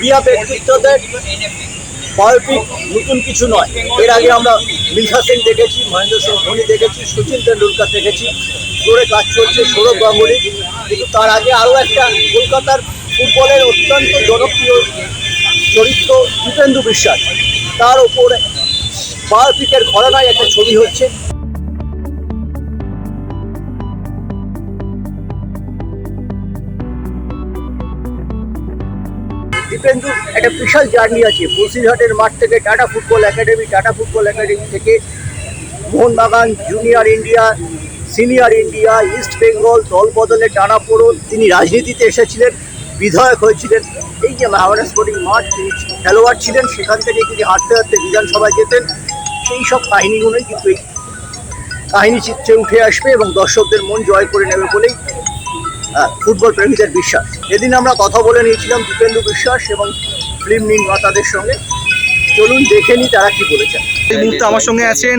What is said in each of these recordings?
ক্রিয়া ব্যক্তিত্বদের বায়োপিক নতুন কিছু নয়। এর আগে আমরা মিলখা সিং দেখেছি, মহেন্দ্র সিং ধোনি দেখেছি, সচিন তেন্ডুলকার দেখেছি, জোরে কাজ চলছে, সৌরভ গাঙ্গুলি। কিন্তু তার আগে আরও একটা কলকাতার ফুটবলের অত্যন্ত জনপ্রিয় চরিত্র দীপেন্দু বিশ্বাস। তার ওপরে বায়োপিকের ঘরানায় একটা ছবি হচ্ছে। দীপেন্দু একটা বিশাল জার্নি আছে। বসিরহাটের মাঠ থেকে Tata football academy, Tata football academy থেকে Mohun Bagan, junior India, senior India, East Bengal দল বদলে টানা পড়ন, তিনি রাজনীতিতে এসেছিলেন, বিধায়ক হয়েছিলেন। এই যে মাহাবারা স্পোর্টিং মাঠ, তিনি খেলোয়াড় ছিলেন, সেখান থেকে তিনি হাঁটতে হাঁটতে বিধানসভায় যেতেন। সেই সব কাহিনীগুলোই কিন্তু এই কাহিনী চিত্রে উঠে আসবে এবং দর্শকদের মন জয় করে নেবে বলেই ফুটবল প্রেমীদের বিশ্বাস। এদিন আমরা কথা বলে নিয়েছিলাম দীপেন্দু বিশ্বাস এবং ফিল্ম নির্মাতাদের সঙ্গে। চলুন দেখে নিই তারা কি বলেছেন। এই মুহূর্তে আমার সঙ্গে আছেন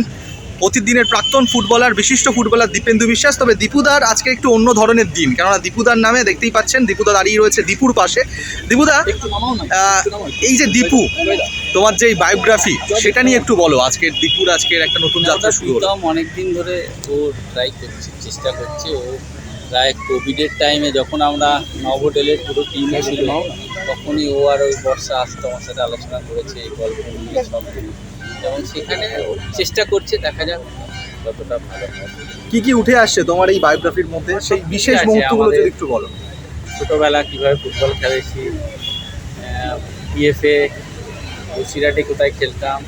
প্রতিদিনের প্রাক্তন ফুটবলার বিশিষ্ট ফুটবলার দীপেন্দু বিশ্বাস। তবে দীপুদার আজকে একটু অন্য ধরনের দিন কেননা দীপুদার নামে দেখতেই পাচ্ছেন দীপুদা দাঁড়িয়ে রয়েছে দীপুর পাশে। দীপুদা এই যে দীপু তোমার যে বায়োগ্রাফি সেটা নিয়ে একটু বলো। আজকের দীপুর আজকের একটা নতুন যাত্রা শুরু হলো। প্রীতম অনেক দিন ধরে ও ট্রাই করছে চেষ্টা করছে ও প্রায় কোভিডের টাইমে যখন আমরা নভোটেলের পুরো টিম ছিল তখনই ও আর ওই বর্ষা আসতো আমার সাথে আলোচনা করেছে এই গল্প নিয়ে সব। এবং সেখানে চেষ্টা করছে দেখা যাক কতটা ভালো হয়। কি কি উঠে আসছে তোমার এই বায়োগ্রাফির মধ্যে? সেই বিশেষ মুহূর্তগুলো যদি একটু বলো। ছোটোবেলা কীভাবে ফুটবল খেলেছি পিএফএ বসিরহাটে কোথায় খেলতাম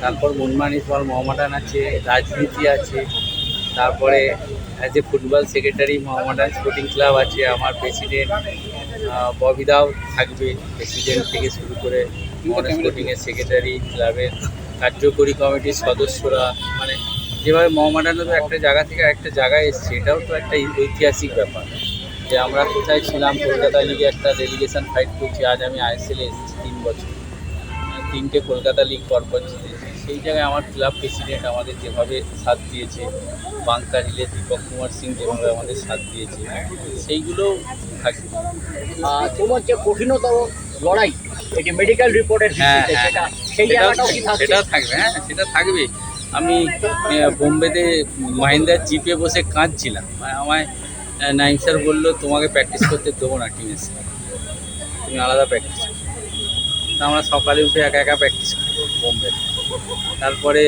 তারপর মনমানি তোমার মোহামেডান আছে রাজনীতি আছে তারপরে as a football secretary Mohammedan Sporting Club আছে, আমার প্রেসিডেন্ট ববিদাও থাকবে প্রেসিডেন্ট থেকে শুরু করে মোহন স্পোর্টিংয়ের সেক্রেটারি ক্লাবের কার্যকরী কমিটির সদস্যরা মানে যেভাবে মোহামেডানও একটা জায়গা থেকে একটা জায়গায় এসছে, এটাও তো একটা ঐতিহাসিক ব্যাপার। যে আমরা কোথায় ছিলাম, কলকাতা লিগে একটা ডেলিগেশন ফাইট করছি, আজ আমি আইএসএল এসেছি তিন বছর। মানে তিনটে কলকাতা লিগ পরপর সেই জায়গায় আমার ক্লাব প্রেসিডেন্ট আমাদের যেভাবে সাথ দিয়েছে বাংকার হিলে দীপক কুমার সিং যেভাবে আমাদের সাথ দিয়েছে সেইগুলো আহ, তোমার যে কঠিনতম লড়াই এই যে মেডিকেল রিপোর্টের হ্যাঁ, হ্যাঁ। সেটা সেই জায়গাটাও কি সেটাও থাকবে হ্যাঁ সেটা থাকবে। আমি বোম্বেতে মাহিন্দার জিপে বসে কাঁদছিলাম। আমায় নাইম স্যার বলল তোমাকে প্র্যাকটিস করতে দেবো না টিমে এসে তুমি আলাদা প্র্যাকটিস আমরা সকালে উঠে একা একা প্র্যাকটিস করি বোম্বে তারপরে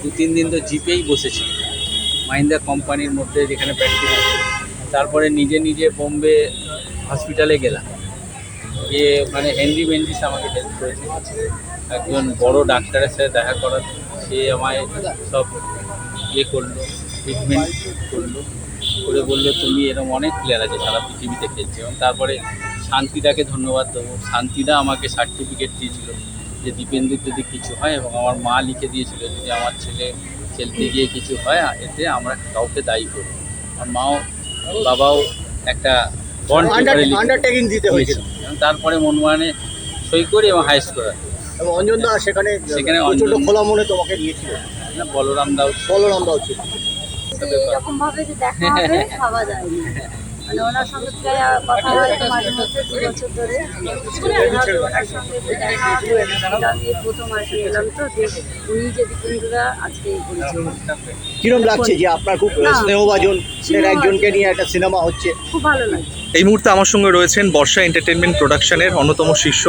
দু তিন দিন তো জিপেই বসেছি। মাহিন্দা কোম্পানির মধ্যে যেখানে প্র্যাকটিস তারপরে নিজে নিজে বোম্বে হসপিটালে গেলাম। গিয়ে মানে হেনরি মেন্ডিস আমাকে হেল্প করেছে। একজন বড় ডাক্তারের সাথে দেখা করার, সে আমায় সব ইয়ে করল ট্রিটমেন্ট করল। করে বলল, তুমি এরকম অনেক প্লেয়ার আছে, সারা পৃথিবীতে খেলছে। এবং তারপরে শান্তিদাকে ধন্যবাদ দেবো। শান্তিদা আমাকে সার্টিফিকেট দিয়েছিল। যে দীপেন্দুর যদি কিছু হয় এবং আমার মা লিখে দিয়েছিল যদি আমার ছেলে খেলতে গিয়ে কিছু হয় এতে আমরা কাউকে দায়ী করব আমার মাও বাবাও একটা আন্ডারটেকিং দিতে হয়েছিল। তারপরে মনমানে সই করি এবং হাইস্ট করা এবং অঞ্জন দা সেখানে সেখানে প্রচণ্ড খোলা মনে তোমাকে নিয়েছিল বলরাম দাও বলরাম দাও ছিল। এরকম ভাবে যে দেখা হবে ভাবা যায়নি মানে ওনার সঙ্গে প্রায় কথা হয় তো মাঝে মধ্যে দু বছর ধরে। ওনার সঙ্গে দেখা আমি প্রথম এলাম তো যে উনি যে দীপেন্দ্ররা আজকে এই পরিচয় কিরম লাগছে যে আপনার খুব। স্নেহভাজন? স্নেহ একজনকে নিয়ে একটা সিনেমা হচ্ছে। খুব ভালো লাগছে এই মুহূর্তে আমার সঙ্গে রয়েছেন বর্ষা এন্টারটেনমেন্ট প্রোডাকশনের অন্যতম শীর্ষ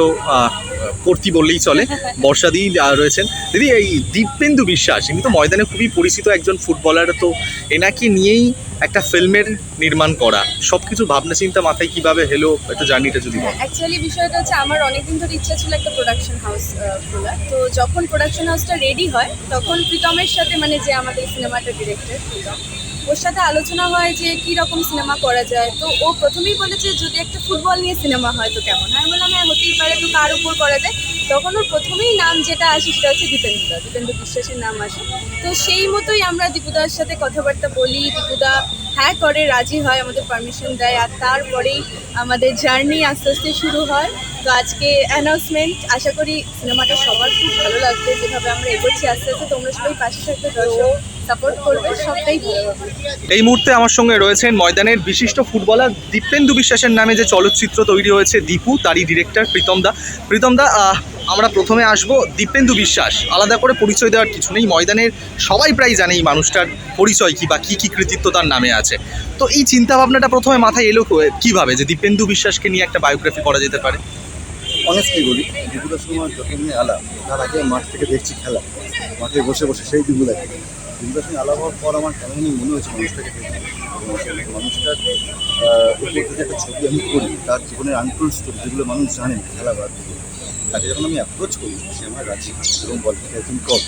কর্তী বললেই চলে বর্ষাদি আহ, রয়েছেন। দিদি এই দীপেন্দু বিশ্বাস ইনি তো ময়দানে খুবই পরিচিত একজন ফুটবলার তো এনাকে নিয়েই একটা ফিল্মের নির্মাণ করা সব কিছু ভাবনা চিন্তা মাথায় কীভাবে হেলো একটু জার্নিটা যদি অ্যাকচুয়ালি বিষয়টা হচ্ছে আমার অনেকদিন ধরে ইচ্ছা ছিল একটা প্রোডাকশন হাউস খোলার। তো যখন প্রোডাকশন হাউসটা রেডি হয় তখন প্রীতমের সাথে মানে যে আমাদের সিনেমাটা ডিরেক্টর প্রীতম ওর সাথে আলোচনা হয় যে কী রকম সিনেমা করা যায়। তো ও প্রথমেই বলেছে যদি একটা ফুটবল নিয়ে সিনেমা হয় তো কেমন? আমি বললাম হ্যাঁ হতেই পারে, তো কার উপর করা যায়? তখন ওর প্রথমেই নাম যেটা আসে সেটা হচ্ছে দীপেন্দুদা। দীপেন্দু বিশ্বাসের নাম আসে। তো সেই মতোই আমরা দীপুদার সাথে কথাবার্তা বলি। দীপুদা হ্যাঁ করে, রাজি হয়, আমাদের পারমিশন দেয়। আর তারপরেই আমাদের জার্নি আস্তে আস্তে শুরু হয়। তো আজকে অ্যানাউন্সমেন্ট আশা করি সিনেমাটা সবার খুব ভালো লাগবে। যেভাবে আমরা এগোচ্ছি আস্তে আস্তে, তোমরা সবাই পাশে দর্শক। সাপোর্ট করবে সবটাই এই মুহূর্তে আমার সঙ্গে রয়েছেন ময়দানের বিশিষ্ট ফুটবলার দীপেন্দু বিশ্বাসের নামে যে চলচ্চিত্র তৈরি হয়েছে দীপু তারই ডিরেক্টর প্রীতম দা। প্রীতম দা আমরা প্রথমে আসব দীপেন্দু বিশ্বাস। আলাদা করে পরিচয় দেওয়ার কিছু নেই। ময়দানের সবাই প্রায় জানে এই মানুষটার পরিচয় কি বা কী কী কৃতিত্ব তার নামে আছে। তো এই চিন্তা ভাবনাটা প্রথমে মাথায় এলো কীভাবে যে দীপেন্দু বিশ্বাসকে নিয়ে একটা বায়োগ্রাফি করা যেতে পারে? অনেস্টলি বলি দিগুলোর সময় যখন নিয়ে আলাপ তার আগে মাঠ থেকে দেখছি খেলা। মাঠে বসে বসে সেই দিগুলাকে সঙ্গে আলাপ হওয়ার পর আমার কেমন মনে হয়েছে মানুষটাকে মানুষটার আহ, একটা ছবি আমি করি তার জীবনের আনটোল্ড স্টোরি যেগুলো মানুষ জানে খেলা দিয়ে তাকে যখন আমি অ্যাপ্রোচ করি সে আমার রাজি এবং বলে তুমি কর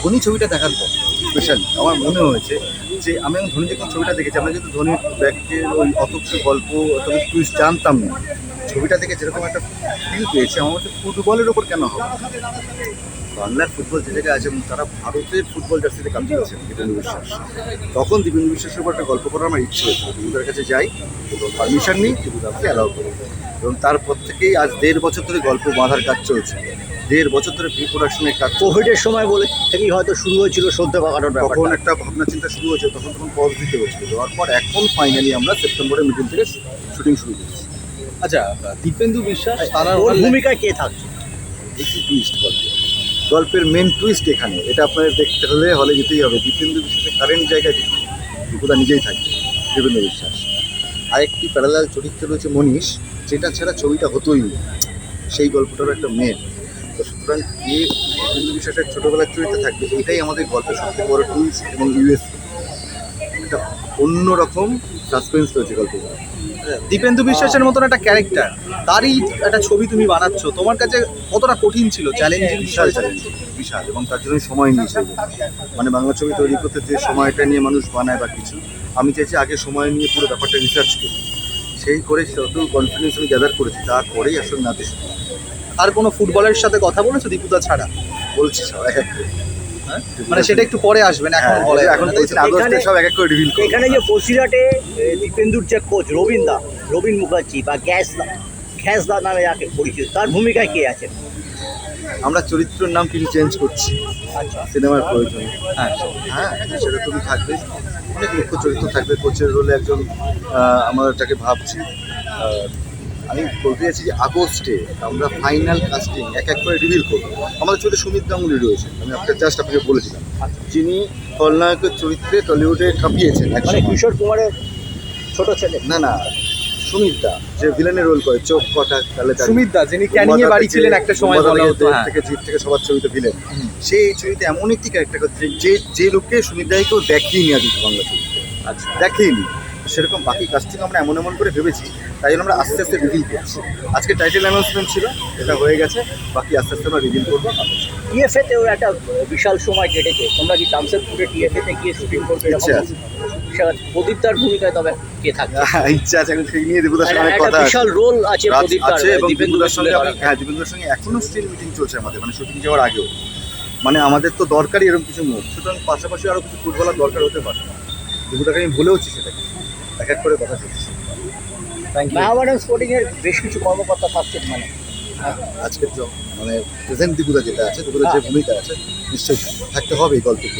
ধোনি ছবিটা দেখার পর স্পেশালি আমার মনে হয়েছে যে আমি ধোনি যখন ছবিটা দেখেছি আমরা যেহেতু ধোনির ব্যক্তির ওই অত কিছু গল্প অত টুইস্ট জানতাম না। ছবিটা দেখে যেরকম একটা ফিল পেয়েছি আমার হচ্ছে ফুটবলের ওপর কেন হবে? বাংলার ফুটবল যে জায়গায় আছে তারা ভারতের ফুটবল জার্সিতে কাজ করেছেন দীপেন্দু বিশ্বাস। তখন দীপেন্দু বিশ্বাসের উপর একটা গল্প করার আমার ইচ্ছে হয়েছিল দীপুদার কাছে যাই এবং পারমিশন নিই দীপুদাকে অ্যালাউ করি। এবং তারপর থেকেই আজ দেড় বছর ধরে গল্প বাঁধার কাজ চলছে। দেড় বছর ধরে প্রি প্রোডাকশনের কাজ কোভিডের সময় বলে থেকেই হয়তো শুরু হয়েছিল সদ্য পাকানোর তখন একটা ভাবনা চিন্তা শুরু হয়েছে তখন তখন পজ দিতে হয়েছিল। দেওয়ার পর এখন ফাইনালি আমরা সেপ্টেম্বরের মিডিল থেকে শুটিং শুরু করেছি। আচ্ছা দীপেন্দু বিশ্বাস তারা ওর ভূমিকায় কে থাকছে একটি টুইস্ট গল্প গল্পের মেন টুইস্ট এখানে এটা আপনাদের দেখতে হলে হলে যেতেই হবে। দীপেন্দু বিশ্বাসের কারেন্ট জায়গায় দীপু দীপুদা নিজেই থাকবে দীপেন্দু বিশ্বাস। আরেকটি প্যারালাল চরিত্র রয়েছে মনীষ যেটা ছাড়া ছবিটা হতোই না। সেই গল্পটারও একটা মেন তো সুতরাং কে দীপেন্দু বিশ্বাসের ছোটোবেলার চরিত্রে থাকবে এটাই আমাদের গল্পের সবচেয়ে বড় টুইস্ট এবং ইউএস একটা অন্যরকম সাসপেন্স রয়েছে গল্পটা দীপেন্দু বিশ্বাসের মতন একটা ক্যারেক্টার তারই একটা ছবি তুমি বানাচ্ছ তোমার কাছে কতটা কঠিন ছিল চ্যালেঞ্জিং বিশাল চ্যালেঞ্জ বিশাল এবং তার জন্য সময় নিয়েছে মানে বাংলা ছবি তৈরি করতে যে সময়টা নিয়ে মানুষ বানায় বা কিছু আমি চাইছি আগে সময় নিয়ে পুরো ব্যাপারটা রিসার্চ করি সেই করে যত কনফিডেন্স আমি গ্যাদার করেছি তারপরেই আসলে নাতে। আর কোনো ফুটবলের সাথে কথা বলেছ দীপুদা ছাড়া বলছি সব এক এক করে হ্যাঁ? মানে সেটা একটু পরে আসবেন এখন হ্যাঁ, বলা এখন? আগস্টে সব এক এক করে রিভিল এখানে যে বসিরহাটে দীপেন্দুর যে কোচ রবীন দা রবীন মুখার্জি বা গ্যাস দা গ্যাস দা নামে যাকে পরিচিত তার ভূমিকায় কে আছে আমরা চরিত্রের নাম কিন্তু চেঞ্জ করছি। আচ্ছা। সিনেমার প্রয়োজন। হ্যাঁ হ্যাঁ সেটা তুমি থাকবে। অনেক মুখ্য চরিত্র থাকবে কোচের রোলে একজন আমরা এটাকে ভাবছি। আমি বলতে চাইছি যে আগস্টে আমরা ফাইনাল কাস্টিং এক এক করে রিভিল করব। আমাদের চরিত্রে সুমিত গাঙ্গুলি রয়েছে আমি আপনাকে জাস্ট আপনাকে বলেছিলাম যিনি খলনায়কের চরিত্রে টলিউডে কাঁপিয়েছেন মানে কিশোর কুমারের ছোট ছেলে। না না সুমিত দা যে ভিলেনের রোল করে চোখ কটা তাহলে সুমিত দা যিনি ক্যানিংয়ে বাড়ি ছিলেন একটা সময় বলা হতো হ্যাঁ। থেকে জিপ থেকে সবার ছবিতে ভিলেন সেই ছবিতে এমন একটি ক্যারেক্টার করছে যে যে লোককে সুমিত দাই কেউ দেখিয়ে আজ বাংলা ছবিতে। আচ্ছা। দেখেইনি সেরকম বাকি কাস্টিং আমরা এমন এমন করে ভেবেছি তাই জন্য আমরা আস্তে আস্তে রিভিল করছি। আজকে টাইটেল অ্যানাউন্সমেন্ট ছিল এটা হয়ে গেছে বাকি আস্তে আস্তে আমরা রিভিল করব। টিএফএ তেও একটা বিশাল সময় কেটেছে। তোমরা কি জামশেদপুরে টিএফএ তে গিয়ে শুটিং করবে ইচ্ছে আছে। প্রদীপদার ভূমিকায় তবে কে থাকবে? ইচ্ছা আছে এখন সেই নিয়ে সঙ্গে অনেক কথা বিশাল রোল আছে রাত প্রদীপদার আছে এবং দীপেন্দু সঙ্গে তুলে হ্যাঁ সঙ্গে এখনও স্টিল মিটিং চলছে আমাদের মানে শুটিং যাওয়ার আগেও। মানে আমাদের তো দরকারই এরকম কিছু মুখ সুতরাং পাশাপাশি আরও কিছু ফুটবলার দরকার হতে পারে। দীপুদাকে আমি ভুলেওছি সেটাকে। এক এক করে কথা শুনছি মাহবাডান স্পোর্টিং এর বেশ কিছু কর্মকর্তা পাচ্ছেন মানে। আজকের মানে প্রেজেন্ট দীপুদা যেটা আছে দীপুদার যে ভূমিকা আছে নিশ্চয়ই থাকতে হবে এই গল্পের